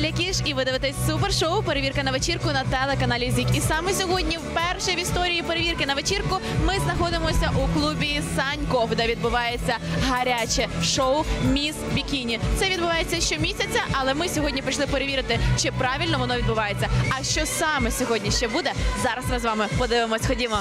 Ліля Кіш, і ви дивитесь супершоу Перевірка на вечірку на телеканалі ЗІК. І саме сьогодні, вперше в історії перевірки на вечірку, ми знаходимося у клубі Саньков, де відбувається гаряче шоу Міс Бікіні. Це відбувається щомісяця, але ми сьогодні прийшли перевірити, чи правильно воно відбувається. А що саме сьогодні ще буде? Зараз ми з вами подивимось. Ходімо.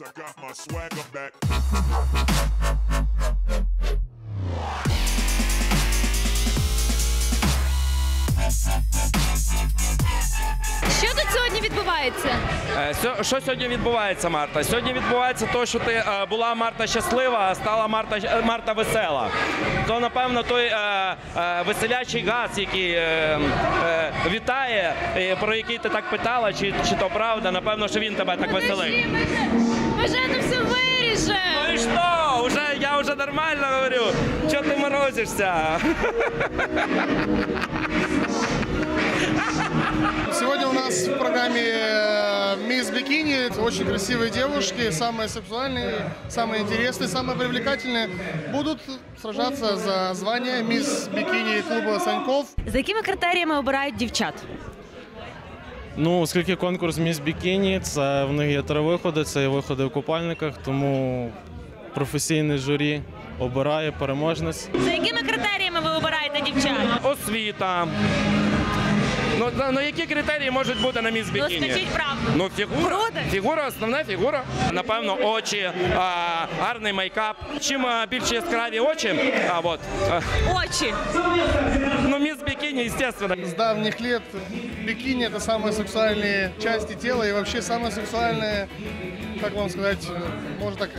I got my swagger back. Що тут сьогодні відбувається? Е, Що сьогодні відбувається, Марта? Сьогодні відбувається те, що ти е, була Марта щаслива, а стала Марта, е, Марта весела. То, напевно, той е, е, веселячий газ, який е, е, вітає, про який ти так питала, чи, чи то правда, напевно, що він тебе так веселить. Ми вже це все виріже. Ну і що? Уже, я вже нормально говорю. Чого ти морозишся? Сегодня у нас в программе э, «Мисс Бикини» очень красивые девушки, самые сексуальные, самые интересные, самые привлекательные будут сражаться за звание «Мисс Бикини» клуба «Саньков». За якими критеріями обирають дівчат? Ну, оскільки конкурс Міс Бікіні, це в них є три виходи, це є виходи в купальниках, тому професійне журі обирає переможниць. За якими критеріями ви обираєте дівчат? Освіта. Ну, на- ну які критерії можуть бути на міс Ну бікіні? скажіть правду. Ну, фігура. Груди. Фігура, основна фігура. Напевно, очі, а, гарний мейкап. Чим а, більш яскраві очі, а от а, Очі. ну міс бікіні, естественно. С давних лет бикини – это самые сексуальные части тела и вообще самые сексуальные, как вам сказать, э, может так,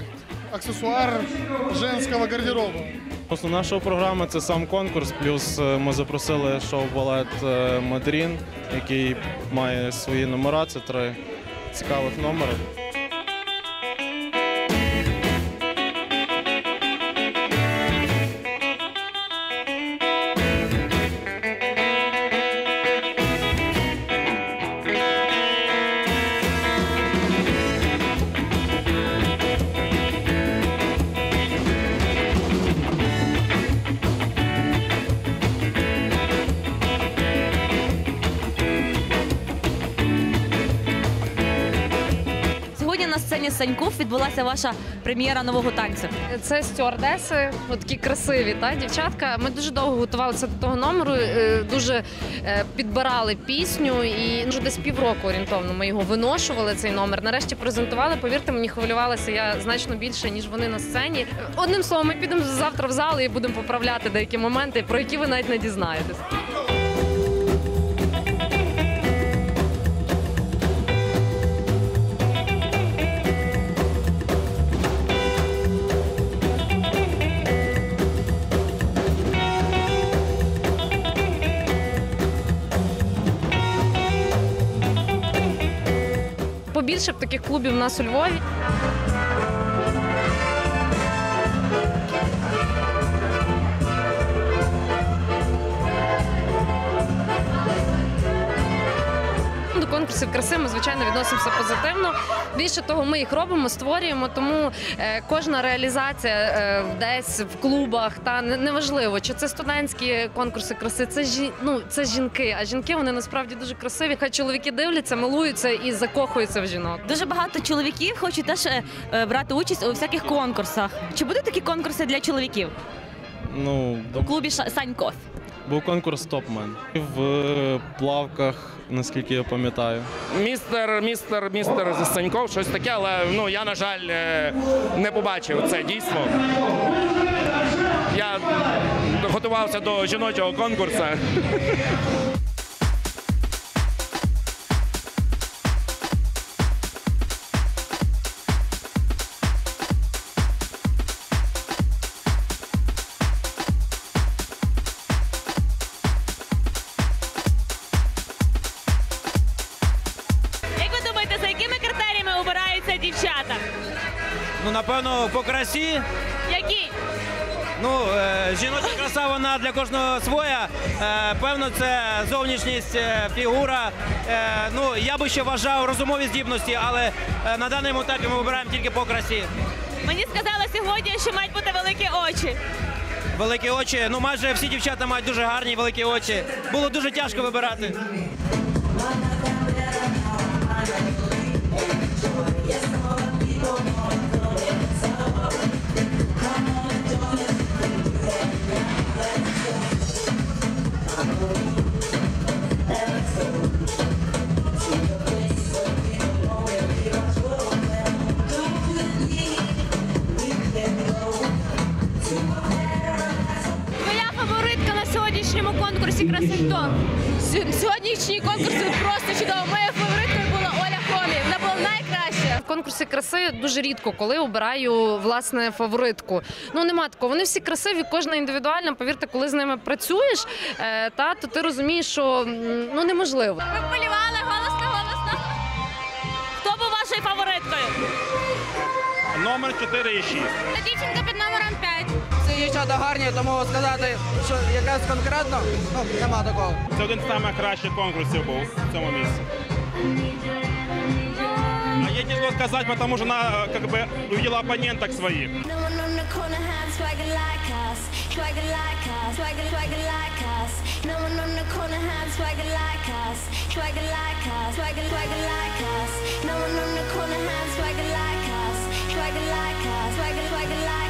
аксессуар женского гардероба. Основна шоу-програма це сам конкурс, плюс е, ми запросили шоу-балет е, Мадрін, який має свої номера, це три цікавих номери. Саньков відбулася ваша прем'єра нового танцю. Це стюардеси, такі красиві, та дівчатка. Ми дуже довго готувалися до того номеру, е, дуже е, підбирали пісню, і вже десь півроку орієнтовно ми його виношували. Цей номер. Нарешті презентували. Повірте, мені хвилювалася я значно більше ніж вони на сцені. Одним словом, ми підемо завтра в зал і будемо поправляти деякі моменти, про які ви навіть не дізнаєтесь. Побільше б таких клубів у нас у Львові. Конкурсів краси ми звичайно відносимося позитивно. Більше того, ми їх робимо, створюємо. Тому е, кожна реалізація е, десь в клубах та неважливо, чи це студентські конкурси краси, це жі, ну, це жінки. А жінки вони насправді дуже красиві. Хай чоловіки дивляться, милуються і закохуються в жінок. Дуже багато чоловіків хочуть теж е, брати участь у всяких конкурсах. Чи будуть такі конкурси для чоловіків Ну, у клубі Ша- Саньков? був конкурс Топмен в плавках, наскільки я пам'ятаю. Містер, містер, містер Саньков, щось таке, але ну я, на жаль, е, не побачив це дійсно. Я готувався до жіночого конкурсу. Красі. Який? Ну, е, жіноча краса вона для кожного своя. Е, певно, це зовнішність, е, фігура. Ну, я би ще вважав розумові здібності, але на даному етапі ми вибираємо тільки по красі. Мені сказали сьогодні, що мають бути великі очі. Великі очі. Ну, майже всі дівчата мають дуже гарні великі очі. Було дуже тяжко вибирати. Дуже рідко, коли обираю власне фаворитку. Ну нема такого. Вони всі красиві, кожна індивідуальна. Повірте, коли з ними працюєш, е, та то ти розумієш, що ну неможливо. Ви вболівали голосно, голосно. Хто був вашою фавориткою? Номер 4 і 6. Дівчинка під номером 5. Всі дівчата гарні, тому сказати, що якась конкретно, ну, нема такого. Це один з найкращих конкурсів був в цьому місці. Я тяжело сказать, потому что она как бы увидела оппоненток своих. Swagger like us, swagger like us,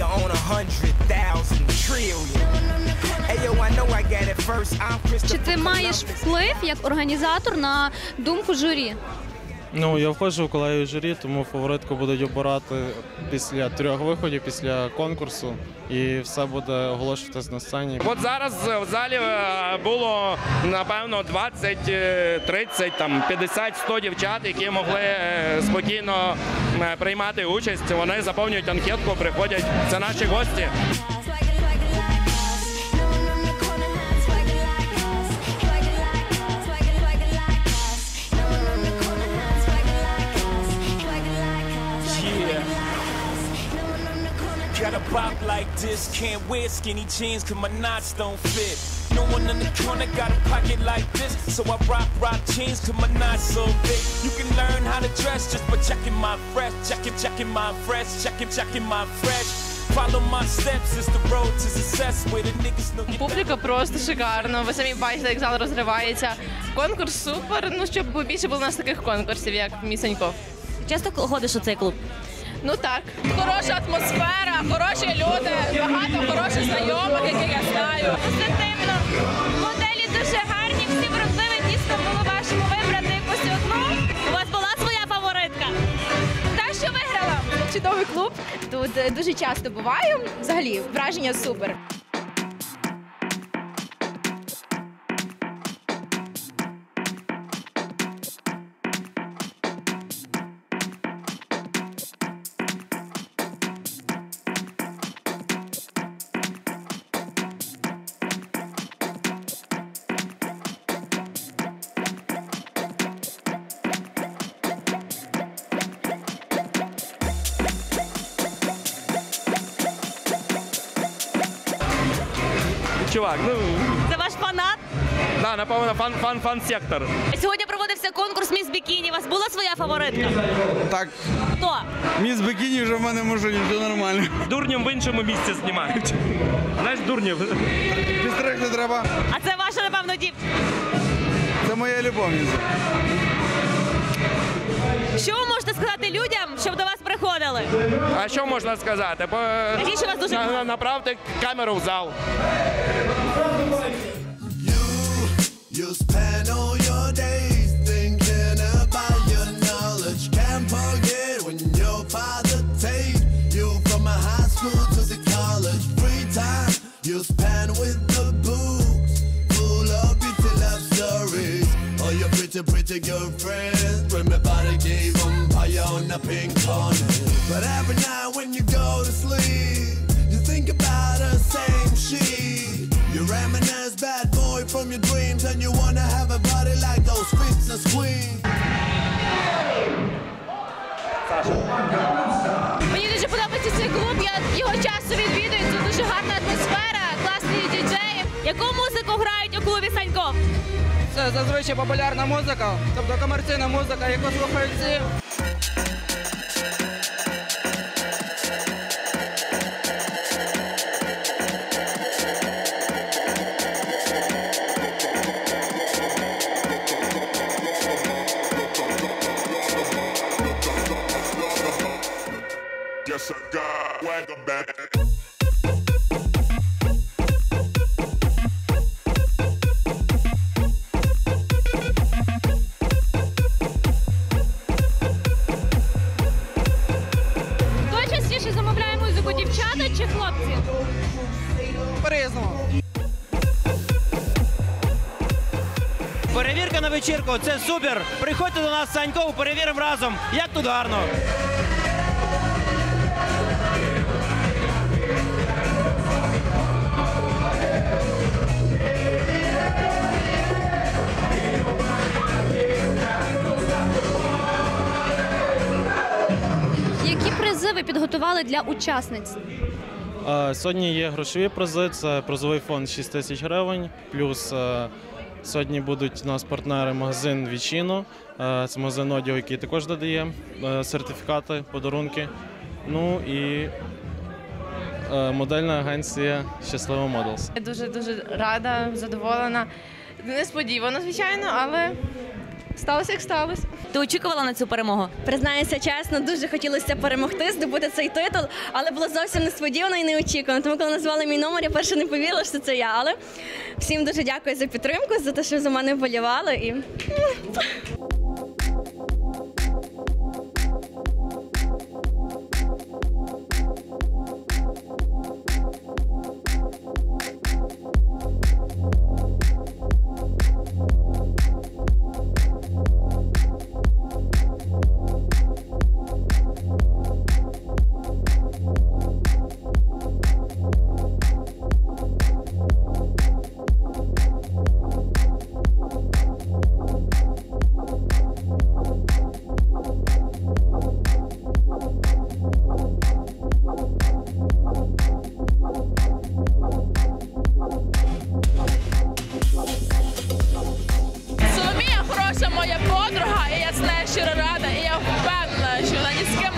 swagger on a hundred thousand trillion. Чи ти маєш вплив як організатор на думку журі? Ну, я входжу в колегію журі, тому фаворитку будуть обирати після трьох виходів, після конкурсу, і все буде оголошуватись на сцені. От зараз в залі е, було напевно 20, е, 30, там 50, 100 дівчат, які могли е, спокійно е, приймати участь. Вони заповнюють анкетку, приходять. Це наші гості. Pop like this, can't wear skinny jeans cause my knots don't fit. No one in the corner got a pocket like this, so I rock rock jeans cause my knots so big. You can learn how to dress just by checking my fresh, checking, checking my fresh, checking, checking my fresh. Публіка просто шикарна. Ви самі бачите, як зал розривається. Конкурс супер. Ну щоб більше було у нас таких конкурсів, як Місеньков. Часто ходиш у цей клуб? Ну так, хороша атмосфера, хороші люди, багато хороших знайомих, яких я знаю. Позитивно. Моделі дуже гарні, всі вродливі. Дійсно було важко вибрати якусь одну. У вас була своя фаворитка? Та, що виграла? Чудовий клуб. Тут е, дуже часто буваю. Взагалі, враження супер. Чувак, ну Це ваш фанат? да, напевно, фан фан фан сектор. Сьогодні проводився конкурс Міс Бікіні. У вас була своя фаворитка? Так, Хто? міс Бикіні вже в мене може все нормально. Дурнів в іншому місці знімають. Знаєш, дурнів. Підстригти треба. А це ваша, напевно, дівчина. Це моя любовниця. Що ви можете сказати людям, щоб до вас приходили? А що можна сказати? Бо що вас дуже на- на- направте камеру в зал. Pretty girlfriends. Remember they gave them fire on the pink corner. But every night when you go to sleep, you think about the same shit. You reminisce bad boy from your dreams, and you wanna have a body like those Christmas queens. Мені дуже подобається цей клуб. Я його часто відвідую. Це дуже гарна атмосфера, класні діджеї. Яку музику грають у клубі Саньков? Це зазвичай популярна музика, тобто комерційна музика, яку слухають всі. Хлопці? Перевірка на вечірку це супер. Приходьте до нас в Санькову, перевіримо разом. Як тут гарно. Які призи ви підготували для учасниць? Сьогодні є грошові призи, це призовий фонд 6 тисяч гривень. Плюс е, сьогодні будуть у нас партнери магазин Вічіно. Е, Це магазин одягу, який також додає е, сертифікати, подарунки. Ну і модельна агенція Щаслива Моделс. Я дуже дуже рада, задоволена. Несподівано, звичайно, але сталося як сталося. Ти очікувала на цю перемогу? Признаюся чесно, дуже хотілося перемогти, здобути цей титул, але було зовсім несподівано і неочікувано. Тому, коли назвали мій номер, я перше не повірила, що це я. Але всім дуже дякую за підтримку, за те, що за мене вболівали. І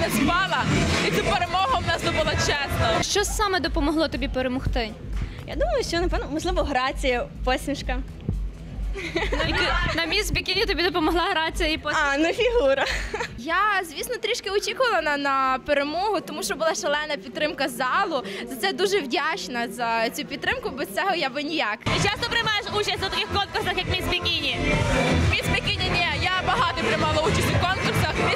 не спала. І цю перемогу в нас здобула чесно. Що саме допомогло тобі перемогти? я думаю, що напевно можливо грація, посмішка. На міс бікіні тобі допомогла грація і пос... А, ну фігура. Я, звісно, трішки очікувала на перемогу, тому що була шалена підтримка залу. За це дуже вдячна за цю підтримку. Без цього я би ніяк. Ти часто приймаєш участь у таких конкурсах, як Міс Бікіні? Міс Бікіні ні, я багато приймала участь у конкурсах.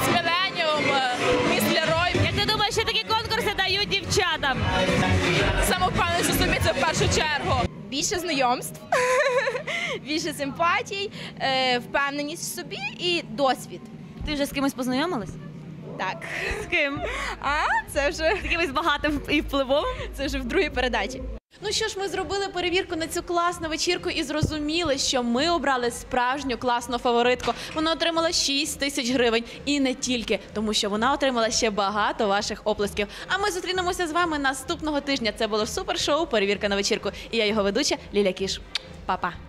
Першу чергу. Більше знайомств, більше симпатій, е, впевненість в собі і досвід. Ти вже з кимось познайомилась? Так. З ким? А це вже З кимось багатим і впливовим? це вже в другій передачі. Ну що ж, ми зробили перевірку на цю класну вечірку і зрозуміли, що ми обрали справжню класну фаворитку. Вона отримала 6 тисяч гривень. І не тільки, тому що вона отримала ще багато ваших оплесків. А ми зустрінемося з вами наступного тижня. Це було супершоу Перевірка на вечірку. І я його ведуча Ліля Кіш. Па-па.